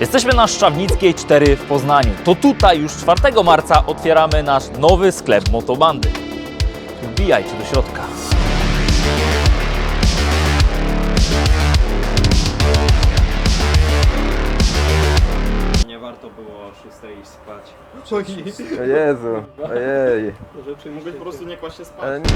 Jesteśmy na Szczawnickiej 4 w Poznaniu. To tutaj już 4 marca otwieramy nasz nowy sklep Motobandy. Wbijajcie do środka. Nie warto było o 6 iść spać. O Jezu, ojej. Rzeczy mógłbyś po prostu nie kłaść się spać. Ale nie...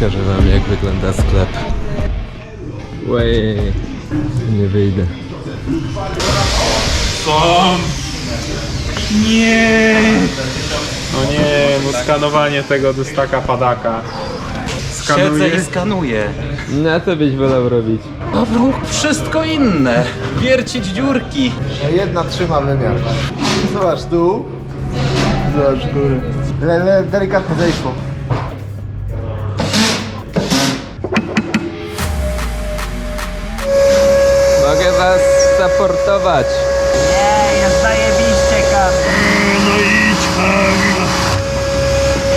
Pokażę wam jak wygląda sklep. Ojej, nie wyjdę. No nie, no skanowanie tego dostaka padaka. Siedzę i skanuję. Na co byś wolał robić? No rób wszystko inne. Wiercić dziurki. Jedna trzyma wymiar. Zobacz dół. Zobacz góry. Le, le, delikatne zejszło. Was supportować.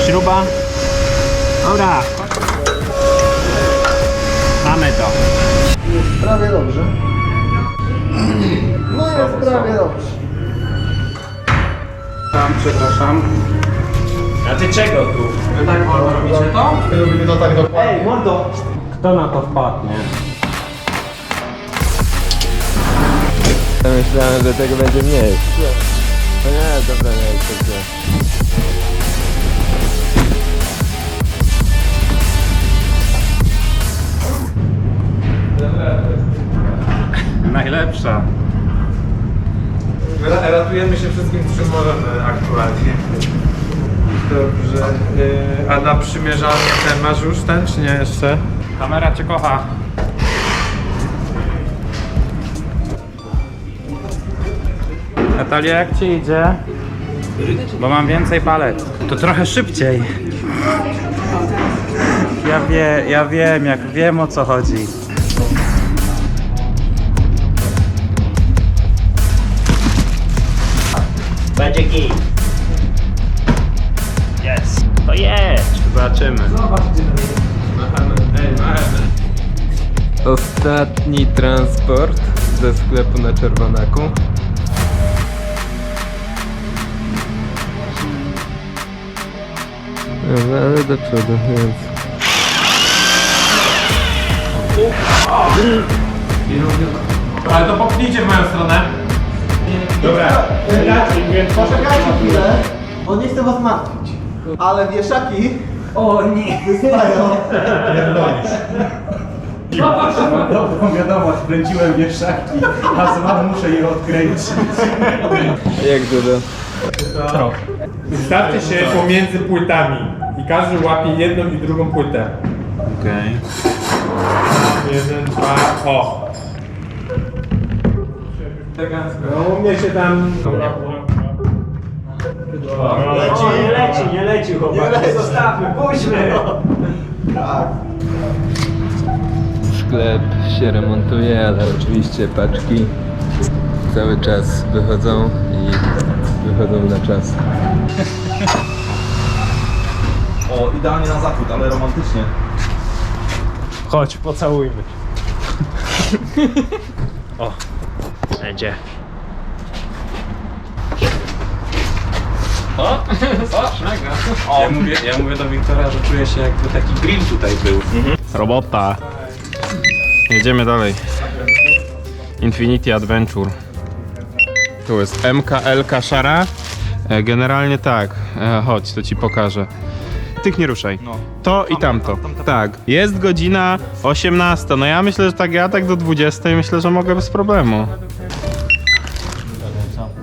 Śruba. Dobra. Mamy to. Prawie dobrze. No jest prawie dobrze. Tam, przepraszam. A ty czego tu? Wy tak wolno robicie to? Robimy to tak dokładnie. Ej, mordo! Kto na to wpadnie? Ja myślałem, że tego będzie mniej. No nie, jest to źle. Najlepsza. Ratujemy się wszystkim, czym możemy aktualnie. Dobrze. Yy, a na przymierzalny ten masz już ten, czy nie jeszcze? Kamera cię kocha. Natalia, jak ci idzie? Bo mam więcej palet. To trochę szybciej. Ja wie, ja wiem, jak wiem o co chodzi. Będzie git. Jest. To jest. Zobaczymy. Ostatni transport ze sklepu na Czerwonaku. Dobra, ale do przodu, więc... Ale to popchnijcie w moją stronę. Poczekajcie chwilę. On nie chce was martwić. Ale wieszaki... O nie! Wystają. Dobrą wiadomość, wlędziłem wieszaki, a znowu muszę je odkręcić. Jak dużo? Ustawcie się pomiędzy płytami i każdy łapie jedną i drugą płytę. Okej. Jeden, dwa, o. No u mnie się tam... Leci, nie leci, nie leci chłopak. Zostawmy, puśćmy. Sklep się remontuje, ale oczywiście paczki cały czas wychodzą i wychodzą na czas. O, idealnie na zachód, ale romantycznie. Chodź, pocałujmy. Będzie. Ja mówię, ja mówię do Wiktora, że czuję się jakby taki grill tutaj był. Robota. Jedziemy dalej. Infinity Adventure. Tu jest MKL szara. E, Generalnie tak. E, Chodź, to ci pokażę. Tych nie ruszaj. To i tamto. Tak. Jest godzina 18. No ja myślę, że tak ja tak do 20 myślę, że mogę bez problemu.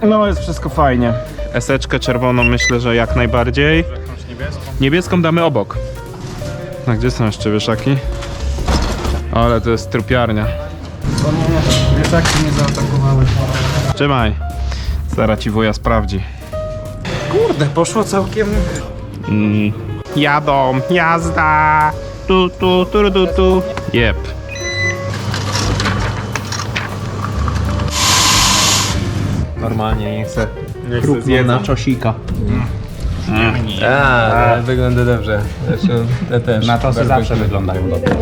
No jest wszystko fajnie. Eseczkę czerwoną myślę, że jak najbardziej. Niebieską damy obok. A gdzie są jeszcze wieszaki? Ale to jest trupiarnia. Wieszaki nie zaatakowały. Trzymaj. Zaraz ci wuja sprawdzi. Kurde, poszło całkiem... Mm. Jadą, jazda! Tu, tu, tu, tu, tu. Jep. Normalnie nie chcę. Nie chcę na czosika. A, ale wygląda dobrze. Zresztą ja też. Na Bardzo zawsze wyglądają dobrze.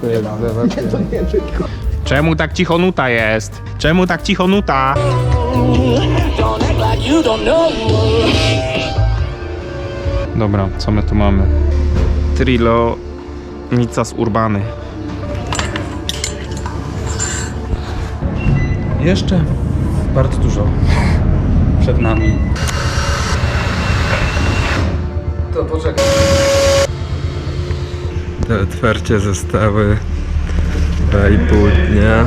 To jest zabawne. Czemu tak cicho nuta jest? Czemu tak cicho nuta? Dobra, co my tu mamy? Trilo Nicas Urbany. Jeszcze bardzo dużo przed nami. To poczekaj. Te otwarcie zostały 2,5 dnia.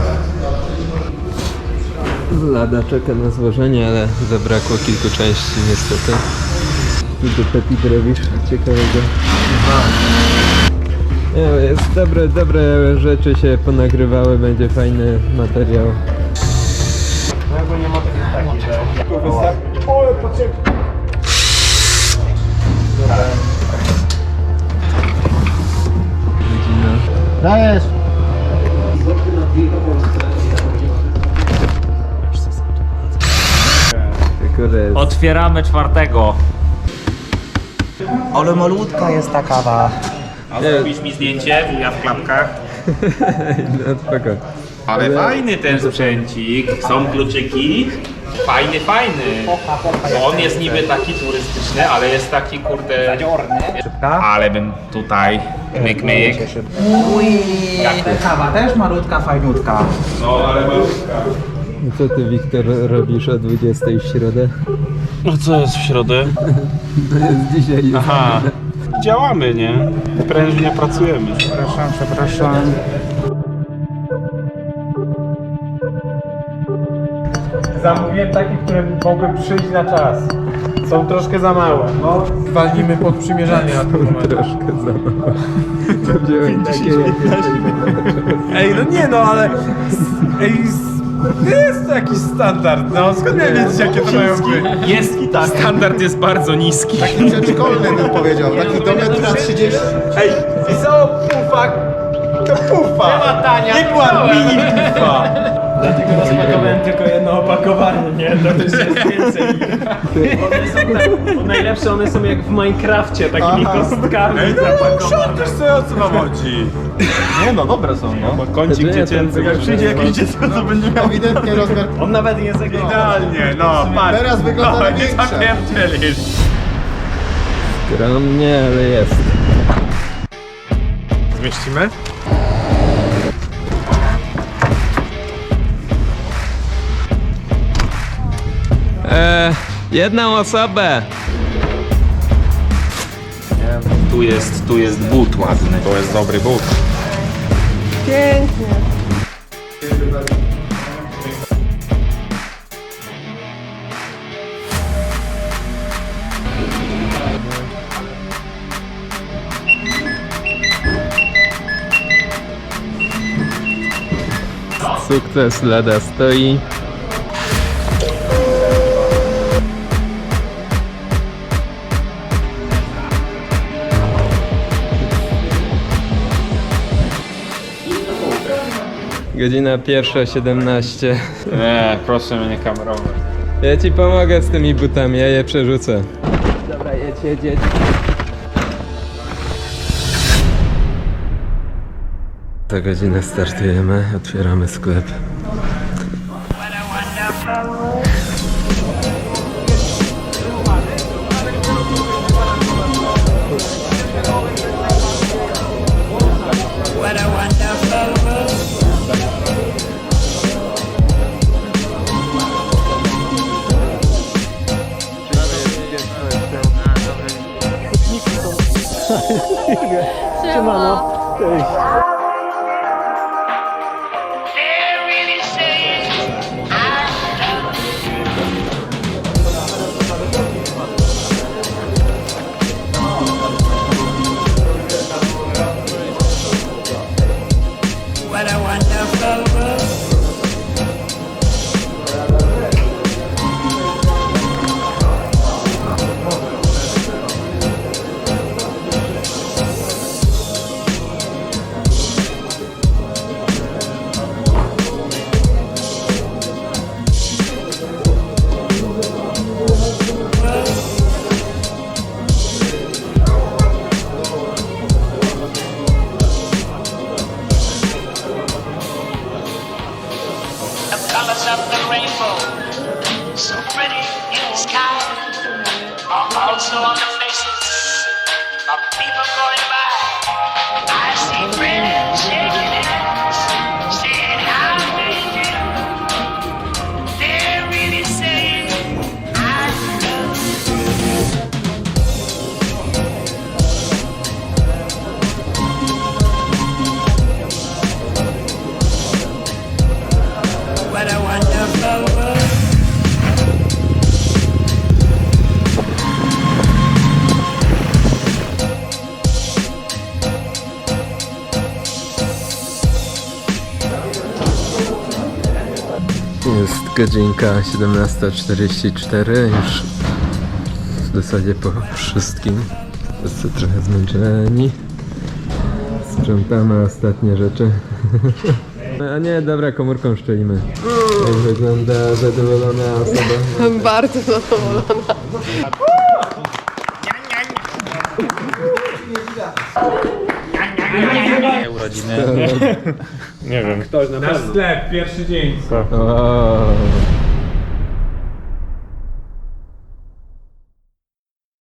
Lada czeka na złożenie, ale zabrakło kilku części niestety. Tu do Petit Drewisz ciekawego. Nie, jest dobre, dobre rzeczy się ponagrywały, będzie fajny materiał. Godzina. Otwieramy czwartego. Ale malutka jest ta kawa. A zrobisz mi zdjęcie, ja w klapkach. no, spoko. Ale fajny ten sprzęcik. Są kluczyki. Fajny, fajny. Bo on jest niby taki turystyczny, ale jest taki kurde... Ale bym tutaj myk myk. Kawa też malutka, fajnutka. I co ty, Wiktor, robisz o 20 w środę? No co jest w środę? To jest dzisiaj. Aha, działamy, nie? Prężnie pracujemy. Przepraszam, przepraszam. Zamówiłem takie, które mogły przyjść na czas. Są troszkę za małe. No, walnimy pod przymierzanie na tym momencie. Troszkę za mało. To wziąłem takie. Ej, no nie no, ale... Ej, jest to jakiś standard, no. Skąd miałem wiedzieć, jakie to mają być? Jest i tak. Standard jest bardzo niski. Przedszkolny bym powiedział, taki do metra 30. Ej, pisało pufa, to pufa. Nie była mini pufa. Dlatego rozpakowałem tylko jedno opakowanie, nie? To też jest więcej. One są tak, najlepsze one są jak w Minecrafcie, takimi kostkami zapakowane. Sobie o co wam chodzi? Nie no, dobre są, no. Kącik Ja dziecięcy. tam Przyjdzie jakieś dziecko, to będzie miał... Ewidentnie rozmiar. On nawet nie zagląda. Idealnie, no, patrz. Teraz wygląda na nie większe. zapierdzielisz. Skromnie, ale jest. Zmieścimy? Eee, jedną osobę. Tu jest, tu jest but ładny. To jest dobry but. Sukces lada stoi. Godzina pierwsza 17. Nie, proszę mnie nie kamerować. Ja ci pomogę z tymi butami, ja je przerzucę. Dobra, jedź, jedź, jedź. Za godzinę startujemy, otwieramy sklep. Godzinka 17.44, już w zasadzie po wszystkim. Wszyscy trochę zmęczeni. Sprzątamy ostatnie rzeczy. A nie, dobra, komórką szczelimy. Jak wygląda zadowolona osoba? Bardzo zadowolona. Nie wiem. Na sklep, pierwszy dzień. O,